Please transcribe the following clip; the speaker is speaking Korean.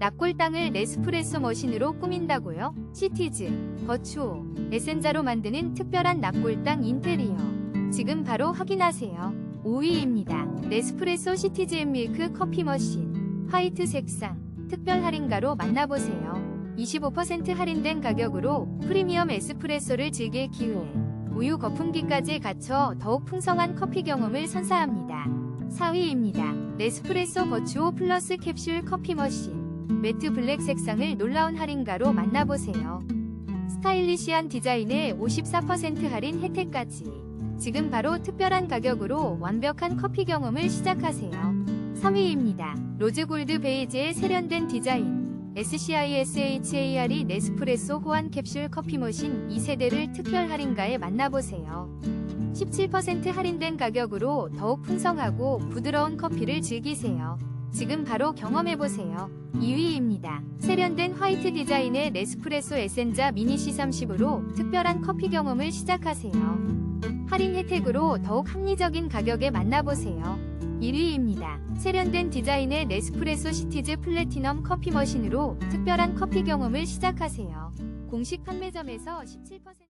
납골당을 네스프레소 머신으로 꾸민다고요? 시티즈, 버추오, 에센자로 만드는 특별한 납골당 인테리어. 지금 바로 확인하세요. 5위입니다. 네스프레소 시티즈 앤 밀크 커피 머신. 화이트 색상. 특별 할인가로 만나보세요. 25% 할인된 가격으로 프리미엄 에스프레소를 즐길 기회. 우유 거품기까지 갖춰 더욱 풍성한 커피 경험을 선사합니다. 4위입니다. 네스프레소 버추오 플러스 캡슐 커피 머신. 매트 블랙 색상을 놀라운 할인가로 만나보세요. 스타일리시한 디자인에 54% 할인 혜택까지. 지금 바로 특별한 가격으로 완벽한 커피 경험을 시작하세요. 3위입니다. 로즈골드 베이지의 세련된 디자인. SCISHARE 네스프레소 호환 캡슐 커피 머신 2세대를 특별 할인가에 만나보세요. 17% 할인된 가격으로 더욱 풍성하고 부드러운 커피를 즐기세요. 지금 바로 경험해보세요. 2위입니다. 세련된 화이트 디자인의 네스프레소 에센자 미니 C30으로 특별한 커피 경험을 시작하세요. 할인 혜택으로 더욱 합리적인 가격에 만나보세요. 1위입니다. 세련된 디자인의 네스프레소 시티즈 플래티넘 커피 머신으로 특별한 커피 경험을 시작하세요. 공식 판매점에서 17%